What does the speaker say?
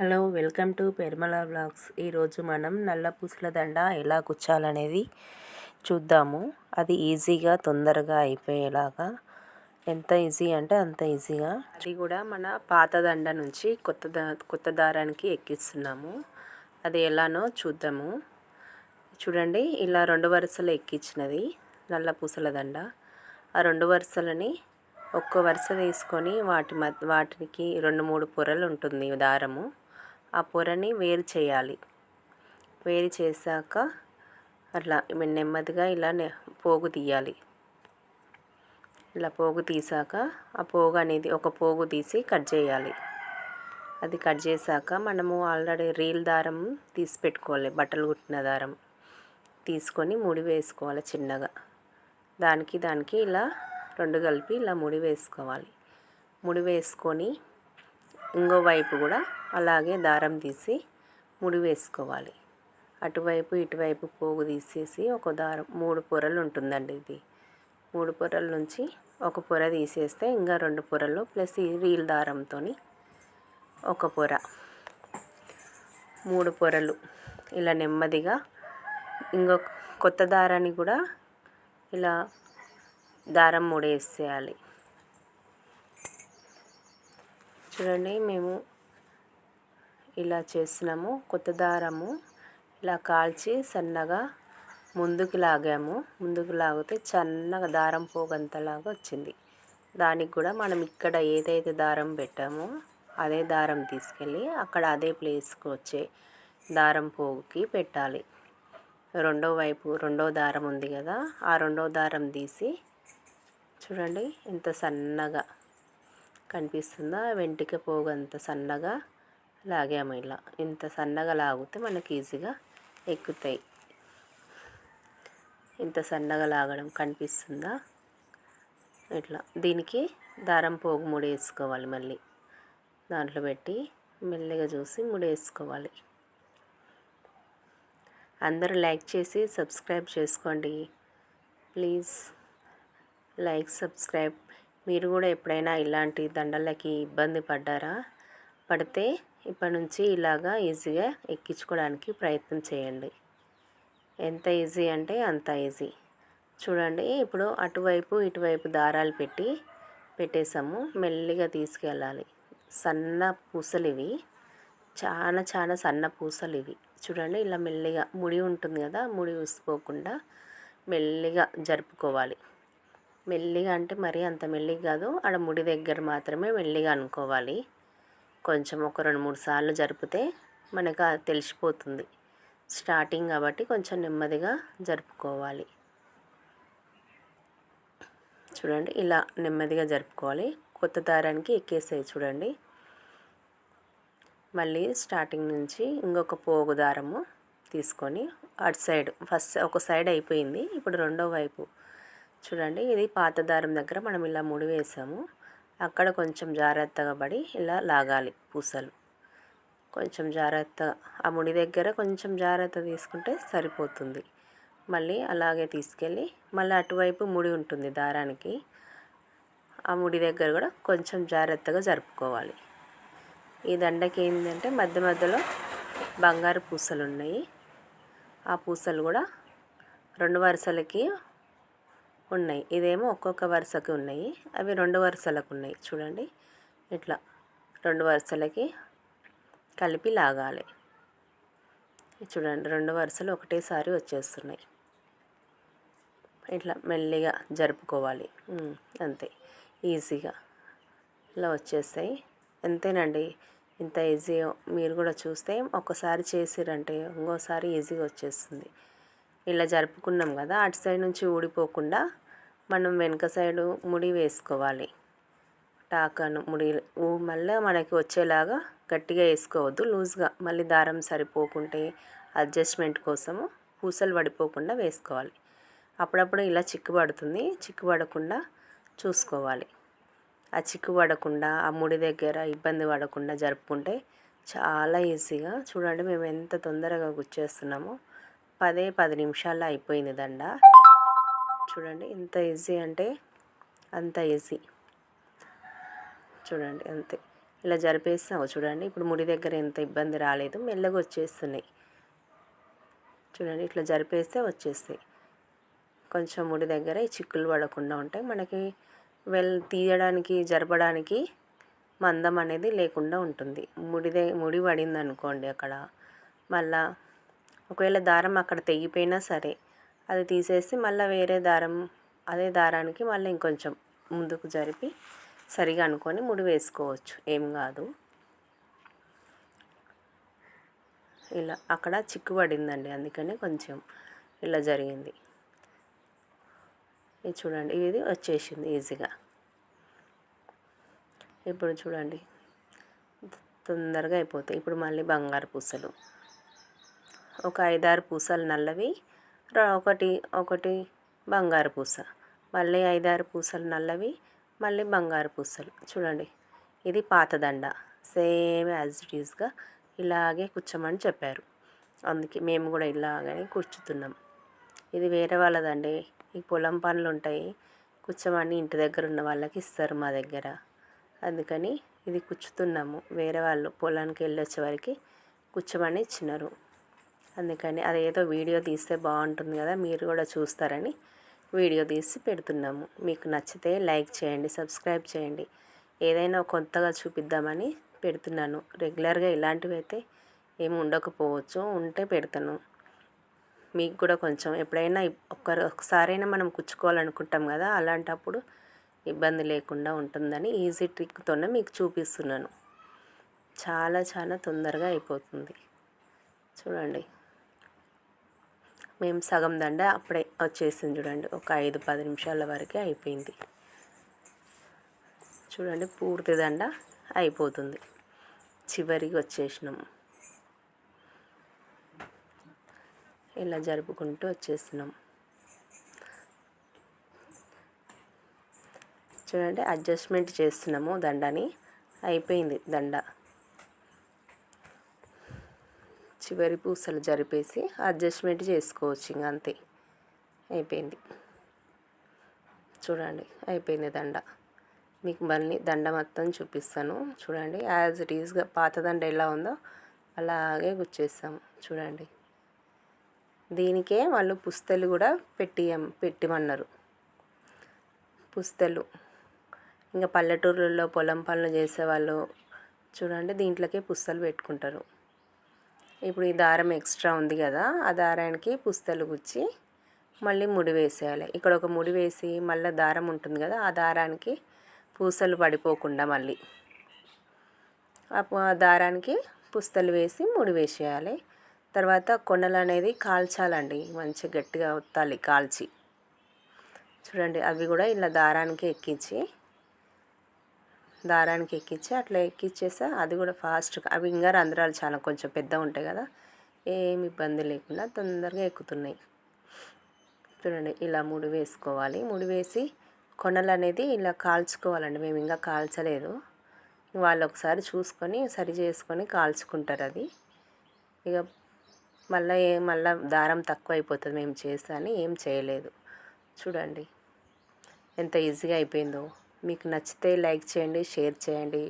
Hello welcome to Permala blogs ఈరోజు మనం నల్ల పూసల దండ ఎలా కుచ్చాలనేది చూద్దాము. అది ఈజీగా తొందరగా అయిపోయేలాగా. ఎంత ఈజీ అంటే అంత ఈజీగా. అది కూడా మన పాత దండ నుంచి కొత్త దా కొత్త దారానికి ఎక్కిస్తున్నాము. అది ఎలానో చూద్దాము. చూడండి ఇలా రెండు వరుసలు ఎక్కించినది నల్ల పూసల దండ. ఆ రెండు వరుసలని ఒక్క వరుస తీసుకొని వాటి మధ్య వాటికి రెండు మూడు పొరలు ఉంటుంది దారము. ఆ పొరని వేరు చేయాలి. వేరు చేశాక అట్లా నెమ్మదిగా ఇలా పోగు తీయాలి. ఇలా పోగు తీసాక ఆ పోగు అనేది ఒక పోగు తీసి కట్ చేయాలి. అది కట్ చేశాక మనము ఆల్రెడీ రీల్ దారం తీసి పెట్టుకోవాలి. బట్టలు కుట్టిన దారం తీసుకొని ముడి వేసుకోవాలి చిన్నగా. దానికి దానికి ఇలా రెండు కలిపి ఇలా ముడి వేసుకోవాలి. ముడి వేసుకొని ఇంకో వైపు కూడా అలాగే దారం తీసి ముడి వేసుకోవాలి. అటువైపు ఇటువైపు పోగు తీసేసి ఒక దారం మూడు పొరలు ఉంటుందండి ఇది. మూడు పొరల నుంచి ఒక పొర తీసేస్తే ఇంకా రెండు పొరలు ప్లస్ ఈ రీల్ దారంతో ఒక పొర. మూడు పొరలు. ఇలా నెమ్మదిగా ఇంకొక కొత్త దారాన్ని కూడా ఇలా దారం ముడేసేయాలి. చూడండి మేము ఇలా చేసినాము. కొత్త దారము ఇలా కాల్చి సన్నగా ముందుకు లాగాము. ముందుకు లాగితే సన్నగా దారం పోగంతలాగా వచ్చింది. దానికి కూడా మనం ఇక్కడ ఏదైతే దారం పెట్టామో అదే దారం తీసుకెళ్ళి అక్కడ అదే ప్లేస్కి వచ్చే దారం పోగుకి పెట్టాలి. రెండో వైపు రెండో దారం ఉంది కదా ఆ రెండో దారం తీసి చూడండి ఎంత సన్నగా కనిపిస్తుందా? వెంటిక పోగంత సన్నగా లాగాము ఇలా. ఇంత సన్నగా లాగితే మనకి ఈజీగా ఎక్కుతాయి. ఇంత సన్నగా లాగడం కనిపిస్తుందా? ఇట్లా. దీనికి దారం పోగు ముడి వేసుకోవాలి మళ్ళీ. దాంట్లో పెట్టి మెల్లగా చూసి ముడి వేసుకోవాలి అందరూ లైక్ చేసి సబ్స్క్రైబ్ చేసుకోండి. Please like subscribe. మీరు కూడా ఎప్పుడైనా ఇలాంటి దండలకి ఇబ్బంది పడ్డారా? పడితే ఇప్పటి నుంచి ఇలాగా ఈజీగా ఎక్కించుకోవడానికి ప్రయత్నం చేయండి. ఎంత ఈజీ అంటే అంత ఈజీ. చూడండి ఇప్పుడు అటువైపు ఇటువైపు దారాలు పెట్టి పెట్టేసాము మెల్లిగా తీసుకెళ్ళాలి. సన్న పూసలు ఇవి చాలా చాలా సన్న పూసలు ఇవి చూడండి ఇలా మెల్లిగా ముడి ఉంటుంది కదా ముడి ఉసిపోకుండా మెల్లిగా జరుపుకోవాలి. మెల్లిగా అంటే మరీ అంత మెల్లిగా కాదు. ఆడ ముడి దగ్గర మాత్రమే మెల్లిగా అనుకోవాలి. కొంచెం ఒక రెండు మూడు సార్లు జరిపితే మనకు తెలిసిపోతుంది. స్టార్టింగ్ కాబట్టి కొంచెం నెమ్మదిగా జరుపుకోవాలి. చూడండి ఇలా నెమ్మదిగా జరుపుకోవాలి. కొత్త దారానికి ఎక్కేసాయి చూడండి. మళ్ళీ స్టార్టింగ్ నుంచి ఇంకొక పోగు దారము తీసుకొని అటు సైడ్ ఫస్ట్ ఒక సైడ్ అయిపోయింది. ఇప్పుడు రెండో వైపు చూడండి ఇది పాత దారం దగ్గర మనం ఇలా ముడి వేసాము. అక్కడ కొంచెం జాగ్రత్తగా పడి ఇలా లాగాలి పూసలు. కొంచెం జాగ్రత్త ఆ ముడి దగ్గర కొంచెం జాగ్రత్త తీసుకుంటే సరిపోతుంది. మళ్ళీ అలాగే తీసుకెళ్ళి మళ్ళీ అటువైపు ముడి ఉంటుంది దారానికి. ఆ ముడి దగ్గర కూడా కొంచెం జాగ్రత్తగా జరుపుకోవాలి. ఈ దండకి ఏంటంటే మధ్య మధ్యలో బంగారు పూసలు ఉన్నాయి. ఆ పూసలు కూడా రెండు వరుసలకి ఉన్నాయి. ఇదేమో ఒక్కొక్క వరుసకి ఉన్నాయి. అవి రెండు వరుసలకు ఉన్నాయి. చూడండి. ఇట్లా రెండు వరుసలకి కలిపి లాగాలి. చూడండి. రెండు వరుసలు ఒకటేసారి వచ్చేస్తున్నాయి. ఇట్లా మెల్లిగా జరుపుకోవాలి. అంతే. ఈజీగా ఇలా వచ్చేస్తాయి. అంతేనండి ఇంత ఈజీ మీరు కూడా చూస్తే ఒక్కసారి చేసిరంటే ఇంకోసారి ఈజీగా వచ్చేస్తుంది. ఇలా జరుపుకున్నాం కదా అటు సైడ్ నుంచి ఊడిపోకుండా మనం వెనుక సైడు ముడి వేసుకోవాలి. టాకాను ముడి మళ్ళీ మనకి వచ్చేలాగా గట్టిగా వేసుకోవద్దు లూజ్గా. మళ్ళీ దారం సరిపోకుంటే అడ్జస్ట్మెంట్ కోసము పూసలు పడిపోకుండా వేసుకోవాలి. అప్పుడప్పుడు ఇలా చిక్కు పడుతుంది చిక్కు పడకుండా చూసుకోవాలి. ఆ చిక్కు పడకుండా ఆ ముడి దగ్గర ఇబ్బంది పడకుండా జరుపుకుంటే చాలా ఈజీగా. చూడండి మేము ఎంత తొందరగా గుచ్చేస్తున్నామో. పదే పది నిమిషాల్లో అయిపోయింది దండ. చూడండి ఎంత ఈజీ అంటే అంత ఈజీ చూడండి అంతే. ఇలా జరిపేస్తావు చూడండి ఇప్పుడు ముడి దగ్గర ఎంత ఇబ్బంది రాలేదు మెల్లగా వచ్చేస్తున్నాయి. చూడండి ఇట్లా జరిపేస్తే వచ్చేస్తాయి. కొంచెం ముడి దగ్గర ఈ చిక్కులు పడకుండా ఉంటాయి మనకి వెల్ తీయడానికి జరపడానికి మందం అనేది లేకుండా ఉంటుంది. ముడి ముడి పడింది అనుకోండి అక్కడ. మళ్ళా ఒకవేళ దారం అక్కడ తెగిపోయినా సరే అది తీసేసి మళ్ళీ వేరే దారం అదే దారానికి మళ్ళీ ఇంకొంచెం ముందుకు జరిపి సరిగా అనుకొని ముడి వేసుకోవచ్చు. ఏం కాదు. ఇలా అక్కడ చిక్కు పడిందండి అందుకని కొంచెం ఇలా జరిగింది. ఇది చూడండి ఇది వచ్చేసింది ఈజీగా. ఇప్పుడు చూడండి తొందరగా అయిపోతాయి. ఇప్పుడు మళ్ళీ బంగారు పూసలు. ఒక ఐదారు పూసలు నల్లవి ఒకటి ఒకటి బంగారు పూస. మళ్ళీ ఐదారు పూసలు నల్లవి మళ్ళీ బంగారు పూసలు. చూడండి ఇది పాతదండ. సేమ్ యాజ్ ఇట్ ఈస్గా ఇలాగే కూర్చోమని చెప్పారు. అందుకే మేము కూడా ఇలాగనే కూర్చుతున్నాం. ఇది వేరే వాళ్ళదండి. ఈ పొలం పనులు ఉంటాయి. కూర్చోమని ఇంటి దగ్గర ఉన్న వాళ్ళకి ఇస్తారు మా దగ్గర. అందుకని ఇది కూర్చుతున్నాము. వేరే వాళ్ళు పొలానికి వెళ్ళి వచ్చే వరకు కూర్చోమని ఇచ్చినారు. అందుకని అదేదో వీడియో తీస్తే బాగుంటుంది కదా మీరు కూడా చూస్తారని వీడియో తీసి పెడుతున్నాము. మీకు నచ్చితే లైక్ చేయండి సబ్స్క్రైబ్ చేయండి. ఏదైనా కొత్తగా చూపిద్దామని పెడుతున్నాను. రెగ్యులర్గా ఇలాంటివి అయితే ఏమి ఉండకపోవచ్చు ఉంటే పెడతాను. మీకు కూడా కొంచెం ఎప్పుడైనా ఒక్కరు ఒకసారైనా మనం కుచ్చుకోవాలనుకుంటాం కదా అలాంటప్పుడు ఇబ్బంది లేకుండా ఉంటుందని ఈజీ ట్రిక్తోనే మీకు చూపిస్తున్నాను. చాలా చాలా తొందరగా అయిపోతుంది. చూడండి. మేము సగం దండ అప్పుడే వచ్చేసింది చూడండి. ఒక ఐదు పది నిమిషాల వరకే అయిపోయింది. చూడండి పూర్తి దండ అయిపోతుంది. చివరికి వచ్చేసినాము ఇలా జరుపుకుంటూ వచ్చేసినాం. చూడండి అడ్జస్ట్మెంట్ చేస్తున్నాము. దండని అయిపోయింది దండ. చివరి పూసలు జరిపేసి అడ్జస్ట్మెంట్ చేసుకోవచ్చు ఇంక అంతే. అయిపోయింది. చూడండి అయిపోయింది దండ. మీకు మళ్ళీ దండ మొత్తం చూపిస్తాను. చూడండి యాజ్ ఇట్ ఈస్గా పాత దండ ఎలా ఉందో అలాగే గుచ్చేస్తాము చూడండి. దీనికే వాళ్ళు పుస్తలు కూడా పెట్టి పెట్టిమన్నారు. పుస్తలు. ఇంకా పల్లెటూర్లలో పొలం పనులు చేసేవాళ్ళు చూడండి దీంట్లోకే పుస్తలు పెట్టుకుంటారు. ఇప్పుడు ఈ దారం ఎక్స్ట్రా ఉంది కదా ఆ దారానికి పుస్తలు గుచ్చి మళ్ళీ ముడి వేసేయాలి. ఇక్కడ ఒక ముడి వేసి మళ్ళీ దారం ఉంటుంది కదా ఆ దారానికి పూసలు పడిపోకుండా మళ్ళీ. ఆ దారానికి పుస్తలు వేసి ముడి వేసేయాలి. తర్వాత కొనలు అనేది కాల్చాలండి మంచిగా గట్టిగా ఒత్తాలి కాల్చి. చూడండి అవి కూడా ఇలా దారానికి ఎక్కించి దారానికి ఎక్కించి అట్లా ఎక్కిచ్చేసా. అది కూడా ఫాస్ట్గా. అవి ఇంకా రంధ్రాలు చాలా కొంచెం పెద్ద ఉంటాయి కదా. ఏమి ఇబ్బంది లేకుండా తొందరగా ఎక్కుతున్నాయి. చూడండి ఇలా ముడి వేసుకోవాలి. ముడి వేసి కొనలు అనేది ఇలా కాల్చుకోవాలండి. మేము ఇంకా కాల్చలేదు. వాళ్ళు ఒకసారి చూసుకొని సరి చేసుకొని కాల్చుకుంటారు అది. ఇక మళ్ళీ మళ్ళీ దారం తక్కువ అయిపోతుంది మేము చేస్తా అని ఏం చేయలేదు. చూడండి ఎంత ఈజీగా అయిపోయిందో. మీకు నచ్చితే లైక్ చేయండి షేర్ చేయండి.